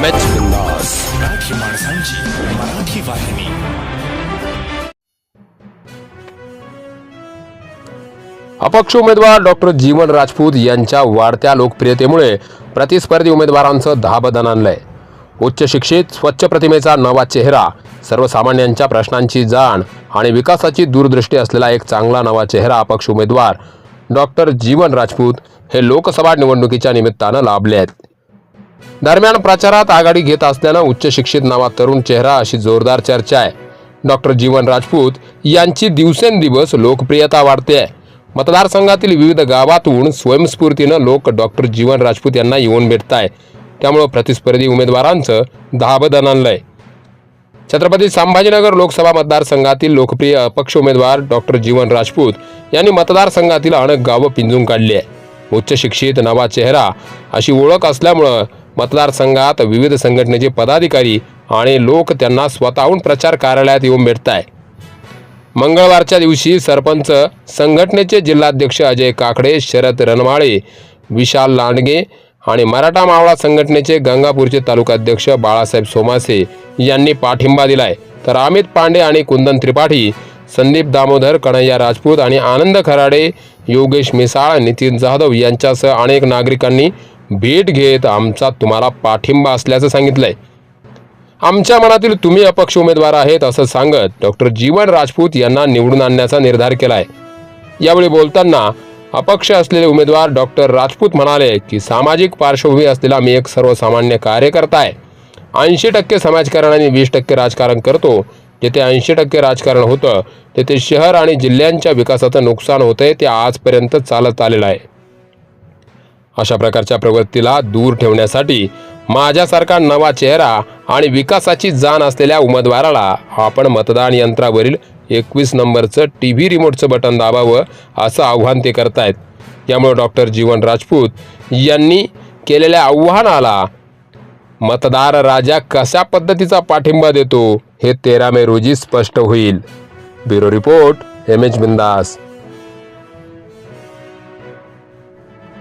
M बिंदास मराठी माणसांची मराठी वाहिनी अपक्ष उमेदवार डॉक्टर जीवन राजपूत यांच्या वाढत्या लोकप्रियतेमुळे प्रतिस्पर्धी उमेदवारांचं धाबदन आणलंय. उच्च शिक्षित स्वच्छ प्रतिमेचा नवा चेहरा सर्वसामान्यांच्या प्रश्नांची जाण आणि विकासाची दूरदृष्टी असलेला एक चांगला नवा चेहरा अपक्ष उमेदवार डॉक्टर जीवन राजपूत हे लोकसभा निवडणुकीच्या निमित्तानं लाभले आहेत. दरम्यान प्रचारात आघाडी घेत असल्यानं उच्च शिक्षित नावा तरुण चेहरा अशी जोरदार चर्चा आहे. डॉक्टर जीवन राजपूत यांची दिवसेंदिवस लोकप्रियता वाढते आहे मतदारसंघातील विविध गावातून स्वयंस्फूर्तीनं लोक डॉक्टर जीवन राजपूत यांना येऊन भेटत आहे त्यामुळं प्रतिस्पर्धी उमेदवारांचं धाबदन आणलंय. छत्रपती संभाजीनगर लोकसभा मतदारसंघातील लोकप्रिय अपक्ष उमेदवार डॉक्टर जीवन राजपूत यांनी मतदारसंघातील अनेक गावं पिंजून काढली आहे उच्च शिक्षित नवा चेहरा अशी ओळख असल्यामुळं मतदारसंघात विविध संघटनेचे पदाधिकारी आणि लोक त्यांना स्वतःहून प्रचार कार्यालयात येऊन भेटत आहे मंगळवारच्या दिवशी सरपंच संघटनेचे जिल्हाध्यक्ष अजय काकडे शरद रनमाळे विशाल लांडगे आणि मराठा मावळा संघटनेचे गंगापूरचे तालुकाध्यक्ष बाळासाहेब सोमासे यांनी पाठिंबा दिलाय. तर अमित पांडे आणि कुंदन त्रिपाठी संदीप दामोदर कन्हैया राजपूत आणि आनंद खराडे योगेश मिसाळ नितीन जाधव यांच्यासह अनेक नागरिकांनी भेट घेत आमचा तुम्हाला पाठिंबा असल्याचं सांगितलंय. आमच्या मनातील तुम्ही अपक्ष उमेदवार आहेत असं सांगत डॉक्टर जीवन राजपूत यांना निवडून आणण्याचा निर्धार केलाय. यावेळी बोलताना अपक्ष असलेले उमेदवार डॉक्टर राजपूत म्हणाले की सामाजिक पार्श्वभूमी असलेला मी एक सर्वसामान्य कार्यकर्ता आहे. ऐंशी टक्के समाजकारण आणि वीस टक्के राजकारण करतो. जेथे ऐंशी टक्के राजकारण होतं तेथे शहर आणि जिल्ह्यांच्या विकासाचं नुकसान होतंय ते आजपर्यंत चालत आलेलं आहे. अशा प्रकारच्या प्रवृत्तीला दूर ठेवण्यासाठी माझ्यासारखा नवा चेहरा आणि विकासाची जाण असलेल्या उमेदवाराला आपण मतदान यंत्रावरील एकवीस नंबरचं टी व्ही रिमोटचं बटन दाबावं असं आव्हान ते करतायत. यामुळे डॉक्टर जीवन राजपूत यांनी केलेल्या आव्हानाला मतदार राजा कशा पद्धतीचा पाठिंबा देतो हे तेरा मे रोजी स्पष्ट होईल. ब्युरो रिपोर्ट एम एच बिंदास.